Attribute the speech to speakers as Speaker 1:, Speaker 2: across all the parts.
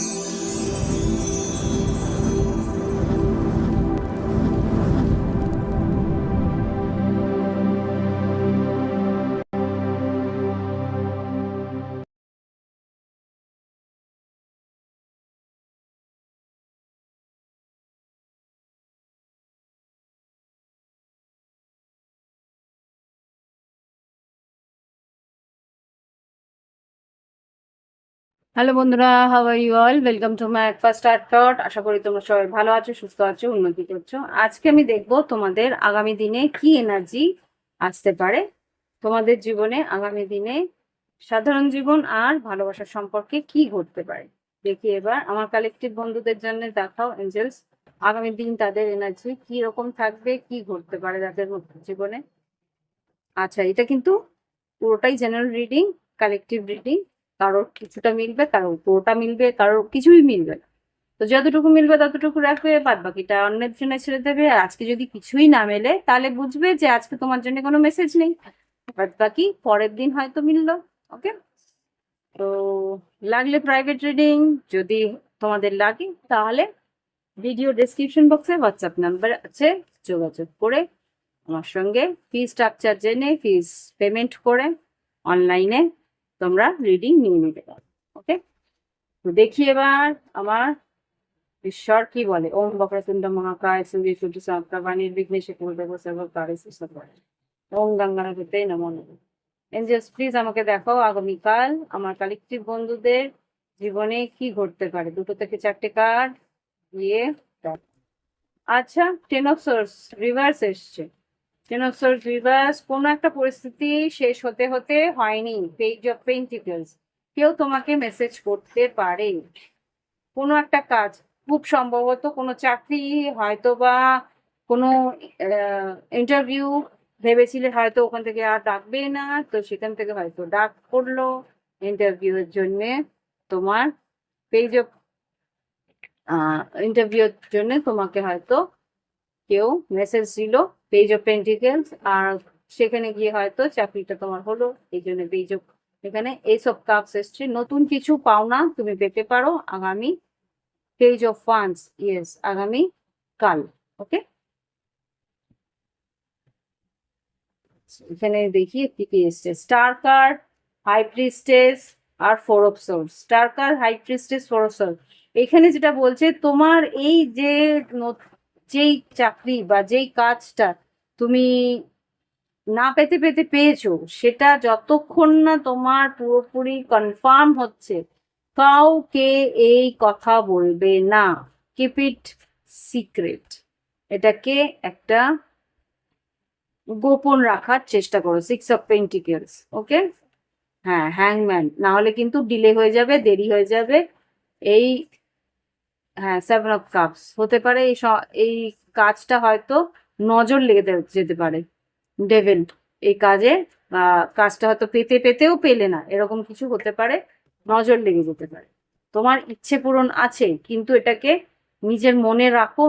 Speaker 1: Thank you. Hello বন্ধুরা how are you all welcome to my first art টট আশা করি তোমরা সবাই ভালো আছো, সুস্থ আছো, উন্নতি করছ। আজকে আমি দেখব তোমাদের আগামী দিনে কি এনার্জি আসতে পারে। তোমাদের জীবনে আগামী দিনে সাধারণ জীবন আর ভালোবাসার সম্পর্কে কি ঘটতে পারে। দেখি এবার আমার কালেকটিভ বন্ধুদের জন্য দেখাও এঞ্জেলস আগামী দিন তাদের এনার্জি কি রকম থাকবে, কি ঘটতে পারে তাদের জীবনে। আচ্ছা এটা কিন্তু পুরোটাই জেনারেল রিডিং কালেকটিভ রিডিং কারোর কিছুটা মিলবে কারোর পুরোটা মিলবে, কারোর কিছুই মিলবে না। তো যতটুকু মিলবে ততটুকু রাখবে, বাদ বাকিটা অন্যের জন্য ছেড়ে দেবে। আর আজকে যদি কিছুই না মেলে, তাহলে বুঝবে যে আজকে তোমার জন্য কোনো মেসেজ নেই। বাদ বাকি পরের দিন হয়তো মিললো ওকে তো লাগলে প্রাইভেট রিডিং যদি তোমাদের লাগে, তাহলে ভিডিও ডেসক্রিপশন বক্সে হোয়াটসঅ্যাপ নাম্বার আছে, যোগাযোগ করে আমার সঙ্গে ফি স্ট্রাকচার জেনে ফিস পেমেন্ট করে অনলাইনে তোমরা রিডিং নিয়ে নিতে পারো ওকে তো দেখি এবার আমার ঈশ্বর কি বলে? ওম বক্রতুণ্ড মহাকায় সূর্য সূর্য সাপ্তা বাণীর বিঘ্নেশে করবে বসে কারে ওম গঙ্গার হতে নমঃ এঞ্জেলস প্লিজ আমাকে দেখো, আগামীকাল আমার কালেকটিভ বন্ধুদের জীবনে কি ঘটতে পারে? দুটো থেকে চারটে কার্ড দিয়ে আচ্ছা টেন অফ সোর্স রিভার্স এসছে। অফ রিভার্স কোনো একটা পরিস্থিতি শেষ হতে হতে হয়নি পেজ অফ পেন্টিকলস কেউ তোমাকে মেসেজ করতে পারে। কোনো একটা কাজ, খুব সম্ভবত কোনো চাকরি হয়তো বা কোনো ইন্টারভিউ ভেবেছিলে হয়তো ওখান থেকে আর ডাকবে না, তো সেখান থেকে হয়তো ডাক করল ইন্টারভিউ এর জন্যে তোমার। পেজ অফ ইন্টারভিউর জন্য তোমাকে হয়তো কেউ মেসেজ দিল পেজ অফ পেন্টিকেলস আর সেখানে গিয়ে হয়তো চাকরিটা তোমার হলো, এই জন্য পেজ অফ এখানে এইসব কাপস এসছে। নতুন কিছু পাওনা তুমি পেতে পারো আগামী পেজ অফ ফান্ডস ইয়েস আগামী কাল ওকে এখানে দেখি কি কি এসছে। Star card high priestess R four of swords star card high priestess four of swords এখানে যেটা বলছে, তোমার এই যে যেই চাকরি বা যেই কাজটা তুমি না পেতে পেতে পেয়েছ, সেটা যতক্ষণ না তোমার পুরোপুরি কনফার্ম হচ্ছে, কাউকে এই কথা বলবে না। কিপ ইট সিক্রেট এটাকে একটা গোপন রাখার চেষ্টা করো সিক্স অফ পেন্টিকেলস ওকে হ্যাঁ হ্যাংম্যান না হলে কিন্তু ডিলে হয়ে যাবে, দেরি হয়ে যাবে। এই হ্যাঁ সেভেন অফ কাপস হতে পারে এই এই কাজটা হয়তো নজর লেগে যেতে পারে। ডেভেল এই কাজে কাজটা হয়তো পেতে, পেতেও পেলে না, এরকম কিছু হতে পারে, নজর লেগে যেতে পারে। তোমার ইচ্ছে পূরণ আছে, কিন্তু এটাকে নিজের মনে রাখো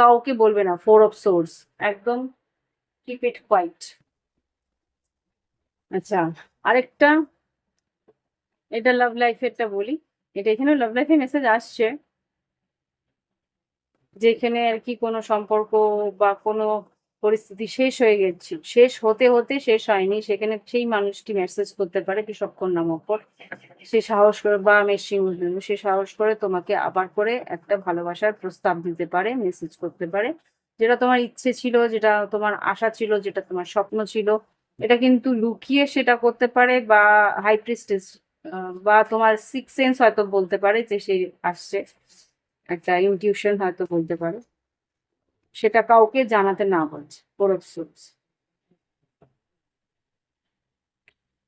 Speaker 1: কাউকে বলবে না ফোর অফ সোর্স একদম কিপ ইট কোয়াইট আচ্ছা আরেকটা, এটা লাভ লাইফেরটা বলি। এটা এখানে লাভ লাইফে মেসেজ আসছে। যেখানে আর কি কোনো সম্পর্ক বা কোনো পরিস্থিতি শেষ হয়ে গেছে শেষ হতে হতে শেষ হয়নি, সেখানে সেই মানুষটি মেসেজ করতে পারে কৃষক্ষণ নামক সে সাহস করে, বা মেশিং সে সাহস করে তোমাকে আবার করে একটা ভালোবাসার প্রস্তাব দিতে পারে মেসেজ করতে পারে। যেটা তোমার ইচ্ছে ছিল, যেটা তোমার আশা ছিল, যেটা তোমার স্বপ্ন ছিল, এটা কিন্তু লুকিয়ে সেটা করতে পারে বা হাইপ্রিস্টেস বা তোমার সিক্স সেন্স হয়তো বলতে পারে যে সে আসছে। একটা ইনটিউশন হয়তো বলতে পারো। সেটা কাউকে জানাতে না বলছে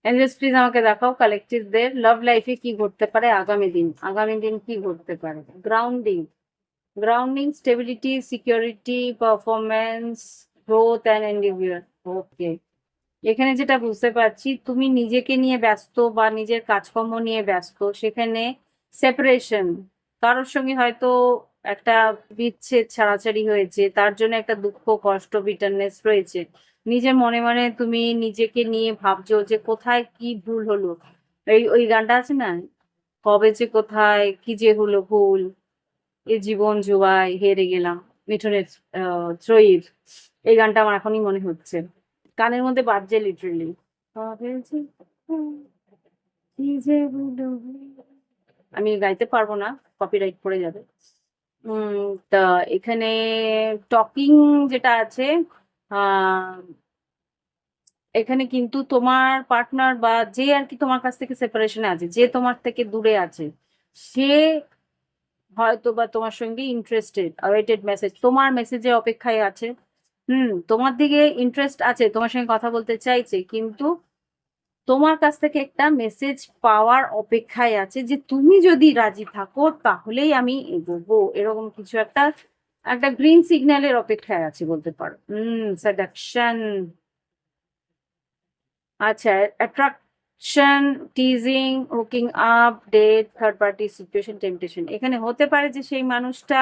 Speaker 1: এঞ্জেলস প্লিজ আমাকে দেখাও কালেকটিভদের লাভ লাইফে কি ঘটতে পারে আগামী দিন। আগামী দিন কি ঘটতে পারে? Grounding grounding stability security performance growth and individual okay এখানে যেটা বুঝতে পারছি, তুমি নিজেকে নিয়ে ব্যস্ত বা নিজের কাজকর্ম নিয়ে ব্যস্ত, সেখানে সেপারেশন কারোর সঙ্গে হয়তো একটা বিচ্ছেদ, ছাড়াছাড়ি হয়েছে, তার জন্য একটা দুঃখ, কষ্ট বিটারনেস রয়েছে। নিজের মনে মনে তুমি নিজেকে নিয়ে ভাবছ যে কোথায় কি ভুল হলো? এই, ওই গানটা আছে না? কবে যে কোথায়, কি যে হলো ভুল, এ জীবন জুয়ায় হেরে গেলাম, মিঠুনের ত্রয়ীর। এই গানটা আমার এখনই মনে হচ্ছে। কানের মধ্যে বাজছে লিটারেলি কবে যে কি যে ভুল। আমি গাইতে পারব না কপিরাইট পড়ে যাবে। তা এখানে টকিং যেটা আছে এখানে কিন্তু তোমার পার্টনার বা যে আর কি তোমার কাছ থেকে সেপারেশনে আছে, যে তোমার থেকে দূরে আছে, সে হয়তো বা তোমার সঙ্গে ইন্টারেস্টেড অ্যাওয়েটেড মেসেজ তোমার মেসেজে অপেক্ষায় আছে। হুম, তোমার দিকে ইন্টারেস্ট আছে, তোমার সঙ্গে কথা বলতে চাইছে, কিন্তু তোমার কাছ থেকে একটা মেসেজ পাওয়ার অপেক্ষায় আছে যে তুমি যদি রাজি থাকো, তাহলেই আমি এগোবো। এরকম কিছু একটা একটা গ্রিন সিগন্যালের অপেক্ষায় আছে বলতে পারো। হুম সেডাকশন আচ্ছা attraction teasing hooking up date third party situation temptation এখানে হতে পারে যে সেই মানুষটা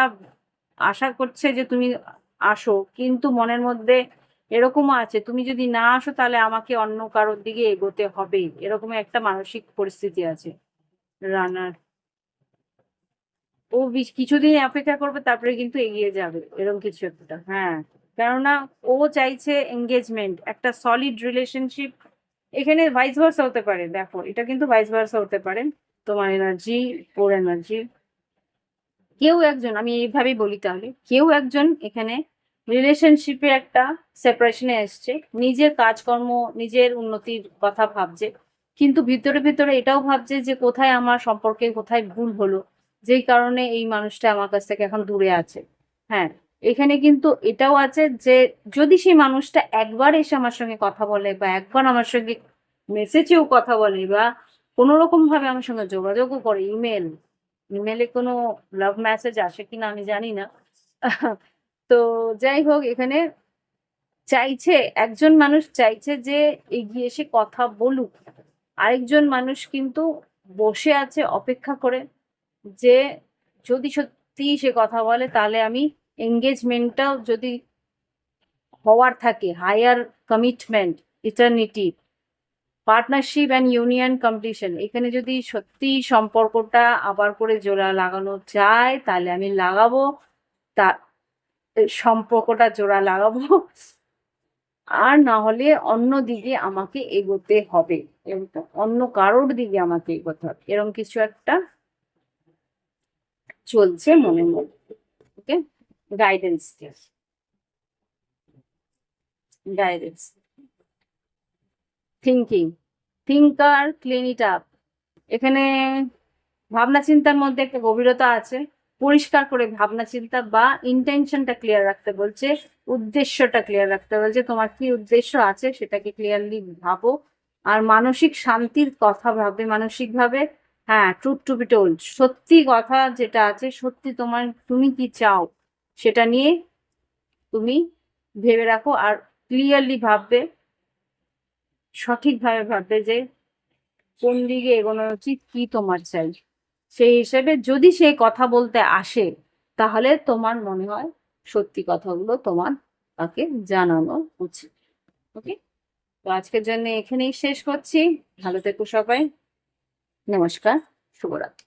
Speaker 1: আশা করছে যে তুমি আসো, কিন্তু মনের মধ্যে এরকমও আছে। তুমি যদি না আসো তাহলে আমাকে অন্য কারোর দিকে এগোতে হবে। এরকম একটা মানসিক পরিস্থিতি আছে রানার। ও কিছুদিন অপেক্ষা করবে, তারপরে কিন্তু এগিয়ে যাবে, এরকম কিছু একটা। হ্যাঁ কেননা ও চাইছে এঙ্গেজমেন্ট একটা সলিড রিলেশনশিপ এখানে ভাইস ভার্সা হতে পারে, দেখো, এটা কিন্তু ভাইস ভার্সা হতে পারে। তোমার এনার্জি ওর এনার্জি কেউ একজন, আমি এইভাবেই বলি তাহলে, কেউ একজন এখানে রিলেশনশিপে একটা সেপারেশনে এসছে। নিজের কাজকর্ম, নিজের উন্নতির কথা ভাবছে। কিন্তু ভিতরে ভিতরে এটাও ভাবছে যে কোথায় আমার সম্পর্কে কোথায় ভুল হলো? যেই কারণে এই মানুষটা আমার কাছ থেকে এখন দূরে আছে। হ্যাঁ এখানে কিন্তু এটাও আছে যে যদি সেই মানুষটা একবার এসে আমার সঙ্গে কথা বলে বা একবার আমার সঙ্গে মেসেজেও কথা বলে বা কোনো রকম ভাবে আমার সঙ্গে যোগাযোগও করে ইমেল ইমেলে কোনো লাভ মেসেজ আসে কিনা আমি জানি না। তো যাই হোক, এখানে চাইছে, একজন মানুষ চাইছে যে এগিয়ে এসে কথা বলুক। আরেকজন মানুষ কিন্তু বসে আছে, অপেক্ষা করে যে যদি সত্যি সে কথা বলে, তাহলে আমি এঙ্গেজমেন্টটাও যদি হওয়ার থাকে higher commitment eternity partnership and union competition এখানে যদি সত্যি সম্পর্কটা আবার করে জোড়া লাগানো যায়, তাহলে আমি লাগাবো। তা সম্পর্কটা জোড়া লাগাবো। আর না হলে অন্য দিকে আমাকে এগোতে হবে। অন্য কারোর দিকে আমাকে এগোতে হবে। এরকম কিছু একটা চলছে মনে মনে okay? Guidance guidance thinking thinker clean up এখানে ভাবনা চিন্তার মধ্যে একটা গভীরতা আছে। পরিষ্কার করে ভাবনা চিন্তা বা ইন্টেনশনটা ক্লিয়ার রাখতে বলছে, উদ্দেশ্যটা ক্লিয়ার রাখতে বলছে, তোমার কি উদ্দেশ্য আছে সেটাকে ক্লিয়ারলি ভাবো। আর মানসিক শান্তির কথা ভাবে মানসিকভাবে হ্যাঁ ট্রুথ টু বি টোল্ড সত্যি কথা যেটা আছে, সত্যি তোমার তুমি কি চাও সেটা নিয়ে তুমি ভেবে রাখো আর ক্লিয়ারলি ভাববে, সঠিকভাবে ভাববে যে কোন দিকে এগোনো উচিত, কি তোমার চাই। সেই হিসেবে যদি সে কথা বলতে আসে, তাহলে তোমার মনে হয় সত্যি কথাগুলো তোমার তাকে জানানো উচিত। ওকে তো আজকের জন্য এখানেই শেষ করছি। ভালো থেকো সবাই। নমস্কার। শুভরাত্রি।